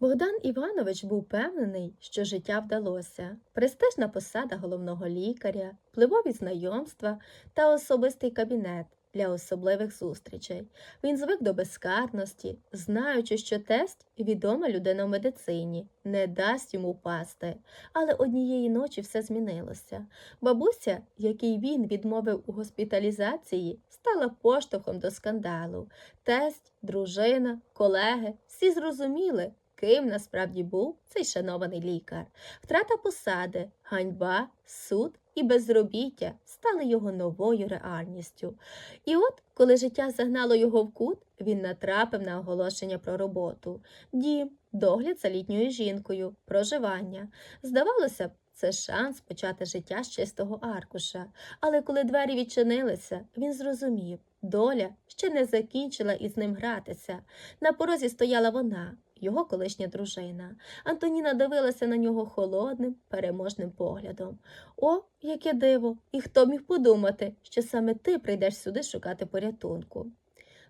Богдан Іванович був певнений, що життя вдалося. Престижна посада головного лікаря, впливові знайомства та особистий кабінет для особливих зустрічей. Він звик до безкарності, знаючи, що тесть відома людина в медицині, не дасть йому впасти. Але однієї ночі все змінилося. Бабуся, який він відмовив у госпіталізації, стала поштовхом до скандалу. Тесть, дружина, колеги всі зрозуміли, ким насправді був цей шанований лікар. Втрата посади, ганьба, суд і безробіття стали його новою реальністю. І от, коли життя загнало його в кут, він натрапив на оголошення про роботу, дім, догляд за літньою жінкою, проживання. Здавалося б, це шанс почати життя з чистого аркуша. Але коли двері відчинилися, він зрозумів, доля ще не закінчила із ним гратися. На порозі стояла вона, його колишня дружина. Антоніна дивилася на нього холодним, переможним поглядом. О, яке диво! І хто міг подумати, що саме ти прийдеш сюди шукати порятунку?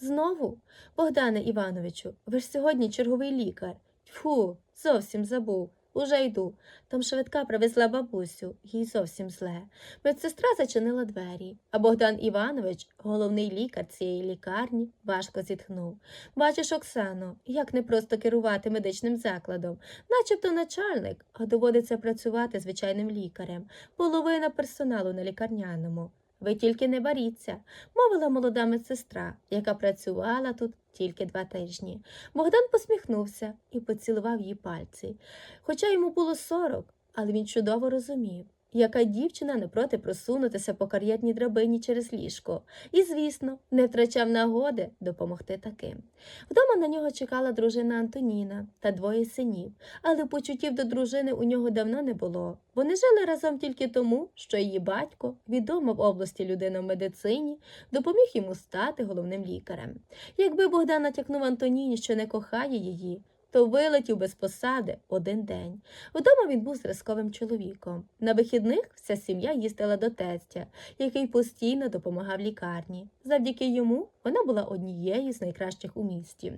Знову, Богдане Івановичу, ви ж сьогодні черговий лікар. Фу, зовсім забув. Уже йду. Там швидка привезла бабусю, їй зовсім зле. Медсестра зачинила двері, а Богдан Іванович, головний лікар цієї лікарні, важко зітхнув. Бачиш, Оксано, як непросто керувати медичним закладом, начебто начальник, а доводиться працювати звичайним лікарем, половина персоналу на лікарняному. Ви тільки не боріться, мовила молода медсестра, яка працювала тут тільки два тижні. Богдан посміхнувся і поцілував її пальці. Хоча йому було сорок, але він чудово розумів, яка дівчина не проти просунутися по кар'єрній драбині через ліжко, і, звісно, не втрачав нагоди допомогти таким. Вдома на нього чекала дружина Антоніна та двоє синів, але почуттів до дружини у нього давно не було. Вони жили разом тільки тому, що її батько, відома в області людина в медицині, допоміг йому стати головним лікарем. Якби Богдан натякнув Антоніні, що не кохає її, то вилетів без посади один день. Вдома він був зразковим чоловіком. На вихідних вся сім'я їздила до тестя, який постійно допомагав лікарні. Завдяки йому вона була однією з найкращих у місті.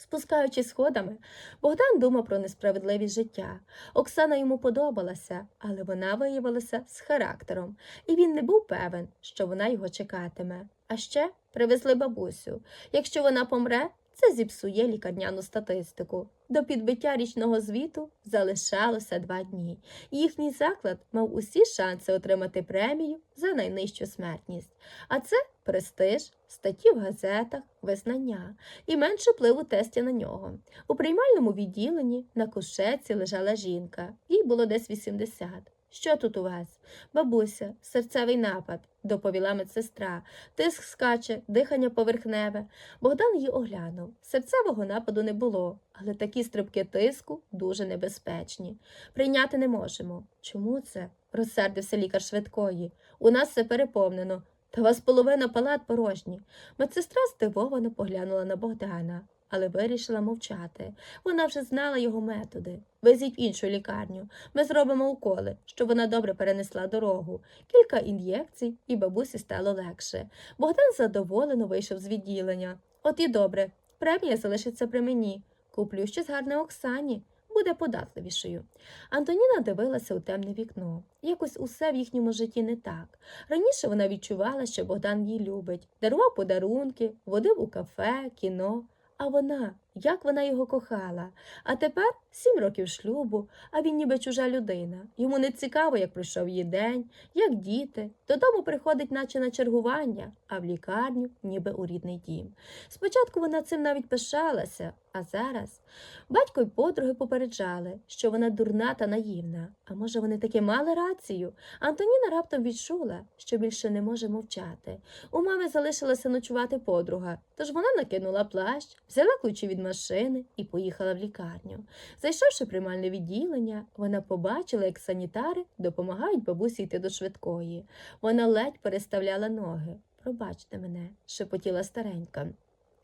Спускаючись сходами, Богдан думав про несправедливість життя. Оксана йому подобалася, але вона виявилася з характером, і він не був певен, що вона його чекатиме. А ще привезли бабусю. Якщо вона помре, це зіпсує лікарняну статистику. До підбиття річного звіту залишалося два дні. Їхній заклад мав усі шанси отримати премію за найнижчу смертність. А це престиж, статті в газетах, визнання і менше впливу тестя на нього. У приймальному відділенні на кушетці лежала жінка, їй було десь 80. Що тут у вас? Бабуся, серцевий напад, доповіла медсестра. Тиск скаче, дихання поверхневе. Богдан її оглянув. Серцевого нападу не було, але такі стрибки тиску дуже небезпечні. Прийняти не можемо. Чому це? розсердився лікар швидкої. У нас все переповнено. Та вас половина палат порожні. Медсестра здивовано поглянула на Богдана, але вирішила мовчати. Вона вже знала його методи. Везіть в іншу лікарню. Ми зробимо уколи, щоб вона добре перенесла дорогу. Кілька ін'єкцій, і бабусі стало легше. Богдан задоволено вийшов з відділення. От і добре, премія залишиться при мені. Куплю щось гарне Оксані. Буде податливішою. Антоніна дивилася у темне вікно. Якось усе в їхньому житті не так. Раніше вона відчувала, що Богдан її любить, дарував подарунки, водив у кафе, кіно. А вона, як вона його кохала. А тепер сім років шлюбу, а він ніби чужа людина. Йому не цікаво, як пройшов її день, як діти. Додому приходить, наче на чергування, а в лікарню, ніби у рідний дім. Спочатку вона цим навіть пишалася, а зараз батько й подруги попереджали, що вона дурна та наївна. А може, вони таки мали рацію? Антоніна раптом відчула, що більше не може мовчати. У мами залишилася ночувати подруга, тож вона накинула плащ, взяла ключі від машини і поїхала в лікарню. Зайшовши в приймальне відділення, вона побачила, як санітари допомагають бабусі йти до швидкої. Вона ледь переставляла ноги. Пробачте мене, шепотіла старенька.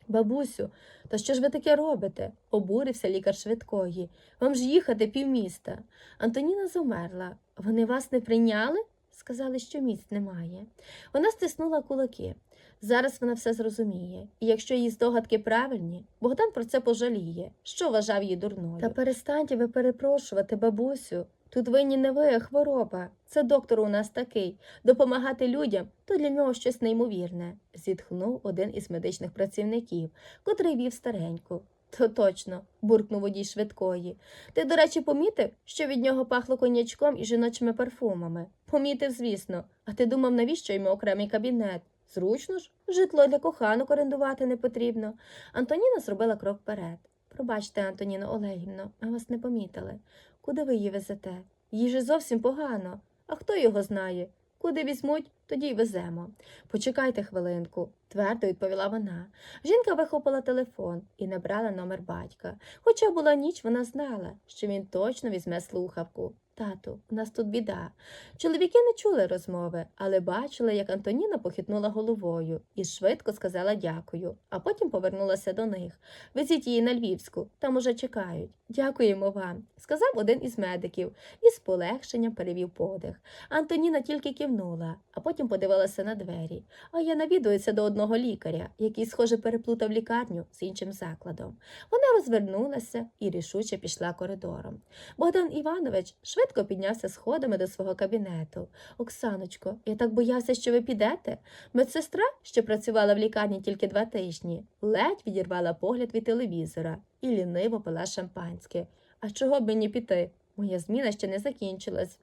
Бабусю, та що ж ви таке робите? обурився лікар швидкої. Вам ж їхати півміста. Антоніна замерла. Вони вас не прийняли? Сказали, що місць немає. Вона стиснула кулаки. Зараз вона все зрозуміє, і якщо її здогадки правильні, Богдан про це пожаліє, що вважав її дурною. Та перестаньте ви перепрошувати, бабусю. Тут винні не ви, а хвороба. Це доктор у нас такий. Допомагати людям то для нього щось неймовірне, зітхнув один із медичних працівників, котрий вів стареньку. То точно, буркнув водій швидкої. Ти, до речі, помітив, що від нього пахло конячком і жіночими парфумами? Помітив, звісно. А ти думав, навіщо йому окремий кабінет? Зручно ж, житло для коханок орендувати не потрібно. Антоніна зробила крок вперед. Пробачте, Антоніно Олегівно, ми вас не помітили. Куди ви її везете? Їй же зовсім погано. А хто його знає? Куди візьмуть, тоді й веземо. Почекайте хвилинку, твердо відповіла вона. Жінка вихопила телефон і набрала номер батька. Хоча була ніч, вона знала, що він точно візьме слухавку. Тату, у нас тут біда. Чоловіки не чули розмови, але бачили, як Антоніна похитнула головою і швидко сказала дякую, а потім повернулася до них. Везіть її на Львівську, там уже чекають. Дякуємо вам, сказав один із медиків і з полегшенням перевів подих. Антоніна тільки кивнула, а потім подивилася на двері. А я навідуюся до одного лікаря, який, схоже, переплутав лікарню з іншим закладом. Вона розвернулася і рішуче пішла коридором. Богдан Іванович швидко піднявся сходами до свого кабінету. Оксаночко, я так боявся, що ви підете. Медсестра, що працювала в лікарні тільки два тижні, ледь відірвала погляд від телевізора і ліниво пила шампанське. А чого б мені піти? Моя зміна ще не закінчилась.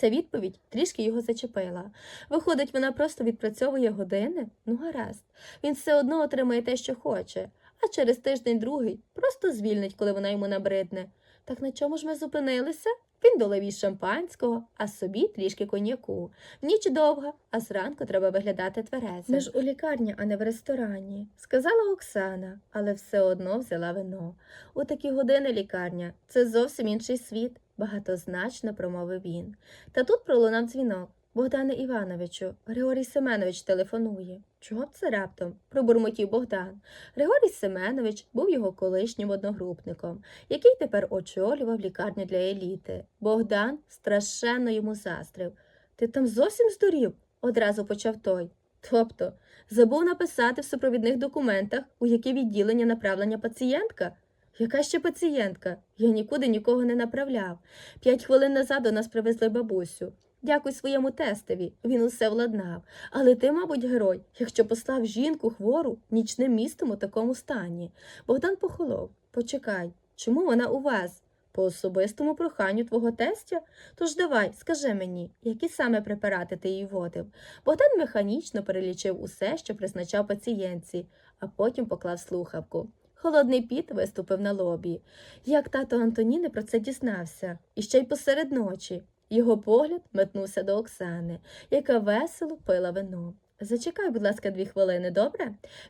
Ця відповідь трішки його зачепила. Виходить, вона просто відпрацьовує години? Ну, гаразд. Він все одно отримає те, що хоче, а через тиждень другий просто звільнить, коли вона йому набридне. Так на чому ж ми зупинилися? Він долив із шампанського, а собі трішки коньяку. Ніч довга, а зранку треба виглядати тверезим. Ми ж у лікарні, а не в ресторані, сказала Оксана, але все одно взяла вино. У такі години лікарня це зовсім інший світ, багатозначно промовив він. Та тут пролунав дзвінок. Богдане Івановичу, Григорій Семенович телефонує. Чого б це раптом? пробурмотів Богдан. Григорій Семенович був його колишнім одногрупником, який тепер очолював лікарню для еліти. Богдан страшенно йому заздрив. Ти там зовсім здурів? одразу почав той. Тобто, забув написати в супровідних документах, у яке відділення направлення пацієнтка? Яка ще пацієнтка? Я нікуди нікого не направляв. П'ять хвилин назад до нас привезли бабусю. Дякуй своєму тестові, він усе владнав. Але ти, мабуть, герой, якщо послав жінку хвору нічним містом у такому стані. Богдан похолов. Почекай, чому вона у вас? По особистому проханню твого тестя? Тож давай, скажи мені, які саме препарати ти їй вводив? Богдан механічно перелічив усе, що призначав пацієнтці, а потім поклав слухавку. Холодний піт виступив на лобі. Як тато Антоніни про це дізнався, і ще й посеред ночі. Його погляд метнувся до Оксани, яка весело пила вино. Зачекай, будь ласка, дві хвилини, добре?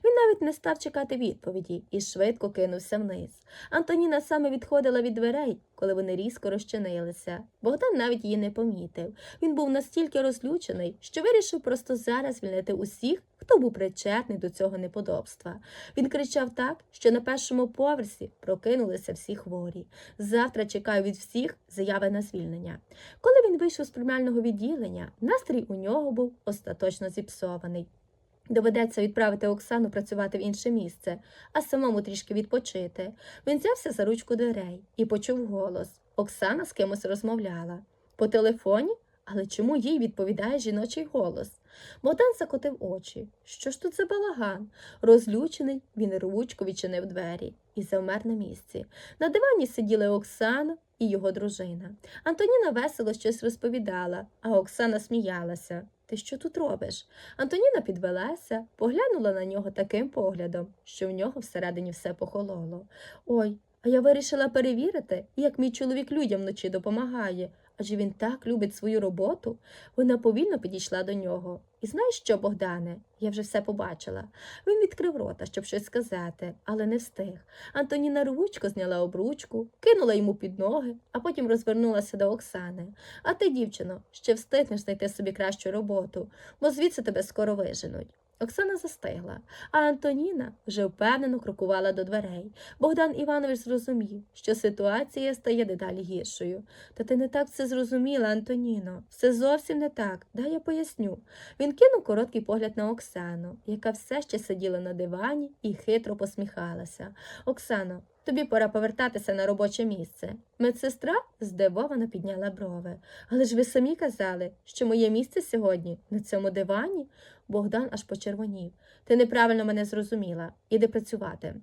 Він навіть не став чекати відповіді і швидко кинувся вниз. Антоніна саме відходила від дверей, коли вони різко розчинилися. Богдан навіть її не помітив. Він був настільки розлючений, що вирішив просто зараз звільнити усіх, хто був причетний до цього неподобства. Він кричав так, що на першому поверсі прокинулися всі хворі. Завтра чекаю від всіх заяви на звільнення. Коли він вийшов з приймального відділення, настрій у нього був остаточно зіпсований. Доведеться відправити Оксану працювати в інше місце, а самому трішки відпочити. Він взявся за ручку дверей і почув голос. Оксана з кимось розмовляла. По телефоні? Але чому їй відповідає жіночий голос? Богдан закотив очі. Що ж тут за балаган? Розлючений, він ручку відчинив двері і завмер на місці. На дивані сиділи Оксана і його дружина. Антоніна весело щось розповідала, а Оксана сміялася. Ти що тут робиш? Антоніна підвелася, поглянула на нього таким поглядом, що в нього всередині все похололо. Ой, а я вирішила перевірити, як мій чоловік людям вночі допомагає, адже він так любить свою роботу. Вона повільно підійшла до нього. І знаєш що, Богдане? Я вже все побачила. Він відкрив рота, щоб щось сказати, але не встиг. Антоніна рвучко зняла обручку, кинула йому під ноги, а потім розвернулася до Оксани. А ти, дівчино, ще встигнеш знайти собі кращу роботу, бо звідси тебе скоро виженуть. Оксана застигла, а Антоніна вже впевнено крокувала до дверей. Богдан Іванович зрозумів, що ситуація стає дедалі гіршою. Та ти не так це зрозуміла, Антоніно. Все зовсім не так. Дай я поясню. Він кинув короткий погляд на Оксану, яка все ще сиділа на дивані і хитро посміхалася. Оксано, тобі пора повертатися на робоче місце. Медсестра здивовано підняла брови. Але ж ви самі казали, що моє місце сьогодні на цьому дивані? Богдан аж почервонів. Ти неправильно мене зрозуміла. Іди працювати.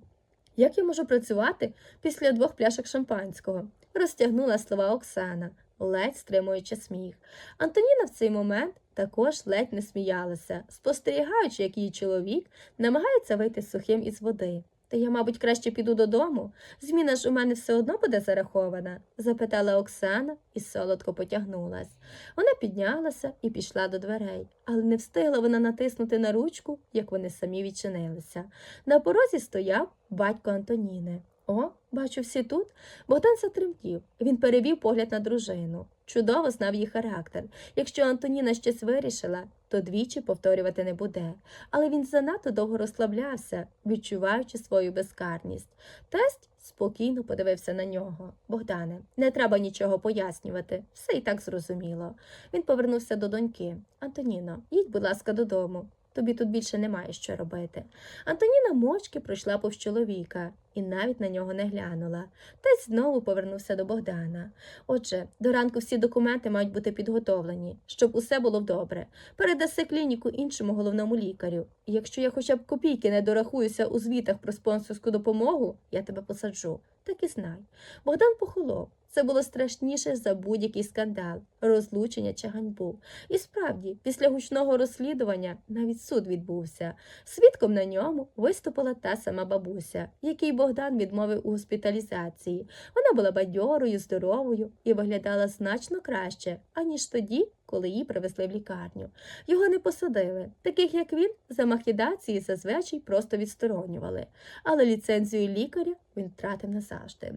Як я можу працювати після двох пляшок шампанського? розтягнула слова Оксана, ледь стримуючи сміх. Антоніна в цей момент також ледь не сміялася, спостерігаючи, як її чоловік намагається вийти сухим із води. Та я, мабуть, краще піду додому. Зміна ж у мене все одно буде зарахована? запитала Оксана і солодко потягнулась. Вона піднялася і пішла до дверей, але не встигла вона натиснути на ручку, як вони самі відчинилися. На порозі стояв батько Антоніни. О, бачу, всі тут. Богдан затремтів. Він перевів погляд на дружину. Чудово знав її характер. Якщо Антоніна щось вирішила, то двічі повторювати не буде. Але він занадто довго розслаблявся, відчуваючи свою безкарність. Тесть спокійно подивився на нього. Богдане, не треба нічого пояснювати, все і так зрозуміло. Він повернувся до доньки. Антоніно, їдь, будь ласка, додому. Тобі тут більше немає що робити. Антоніна мовчки пройшла повз чоловіка і навіть на нього не глянула. Та й знову повернувся до Богдана. Отже, до ранку всі документи мають бути підготовлені, щоб усе було добре. Передаси клініку іншому головному лікарю. І якщо я хоча б копійки не дорахуюся у звітах про спонсорську допомогу, я тебе посаджу. Так і знай. Богдан похолов. Це було страшніше за будь-який скандал, розлучення чи ганьбу. І справді, після гучного розслідування навіть суд відбувся. Свідком на ньому виступила та сама бабуся, якій Богдан відмовив у госпіталізації. Вона була бадьорою, здоровою і виглядала значно краще, аніж тоді, коли її привезли в лікарню. Його не посадили. Таких, як він, за махідації зазвичай просто відсторонювали. Але ліцензію лікаря він втратив назавжди.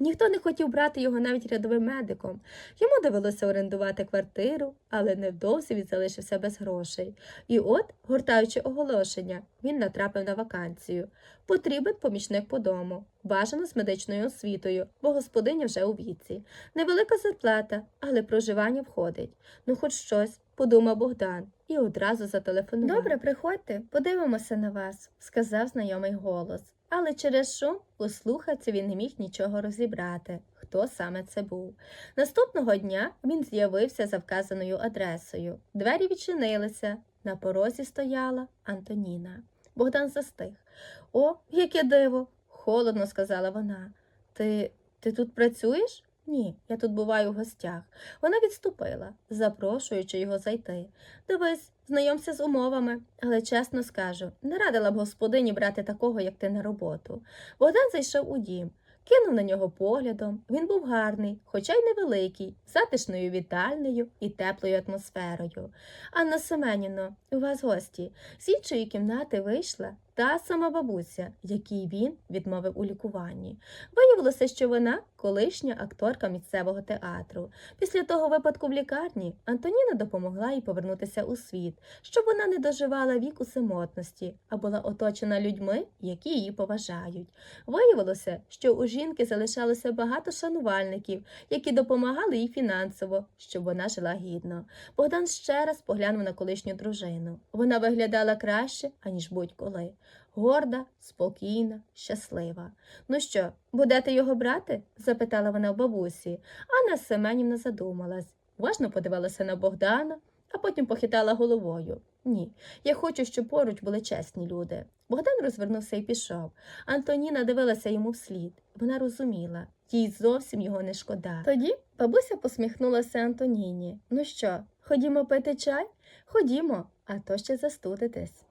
Ніхто не хотів брати його навіть рядовим медиком. Йому довелося орендувати квартиру, але невдовзі він залишився без грошей. І от, гортаючи оголошення, він натрапив на вакансію. Потрібен помічник по дому, бажано з медичною освітою, бо господиня вже у віці. Невелика зарплата, але проживання входить. Ну, хоч щось, подумав Богдан і одразу зателефонував. Добре, приходьте, подивимося на вас, сказав знайомий голос. Але через шум у слухавці він не міг нічого розібрати, хто саме це був. Наступного дня він з'явився за вказаною адресою. Двері відчинилися. На порозі стояла Антоніна. Богдан застиг. О, яке диво! холодно сказала вона. Ти, ти тут працюєш? Ні, я тут буваю в гостях. Вона відступила, запрошуючи його зайти. Дивись, знайомся з умовами, але чесно скажу, не радила б господині брати такого, як ти на роботу. Богдан зайшов у дім. Кинув на нього поглядом. Він був гарний, хоча й невеликий, затишною вітальнею і теплою атмосферою. Анна Семенівно, у вас гості. З іншої кімнати вийшла та сама бабуся, якій він відмовив у лікуванні. Виявилося, що вона колишня акторка місцевого театру. Після того випадку в лікарні Антоніна допомогла їй повернутися у світ, щоб вона не доживала вік у самотності, а була оточена людьми, які її поважають. Виявилося, що у жінки залишалося багато шанувальників, які допомагали їй фінансово, щоб вона жила гідно. Богдан ще раз поглянув на колишню дружину. Вона виглядала краще, аніж будь-коли. Горда, спокійна, щаслива. Ну що, будете його брати? запитала вона в бабусі. Анна Семенівна задумалась, уважно подивилася на Богдана, а потім похитала головою. Ні, я хочу, щоб поруч були чесні люди. Богдан розвернувся і пішов. Антоніна дивилася йому вслід. Вона розуміла, їй зовсім його не шкода. Тоді бабуся посміхнулася Антоніні. Ну що, ходімо пити чай? Ходімо, а то ще застудитесь.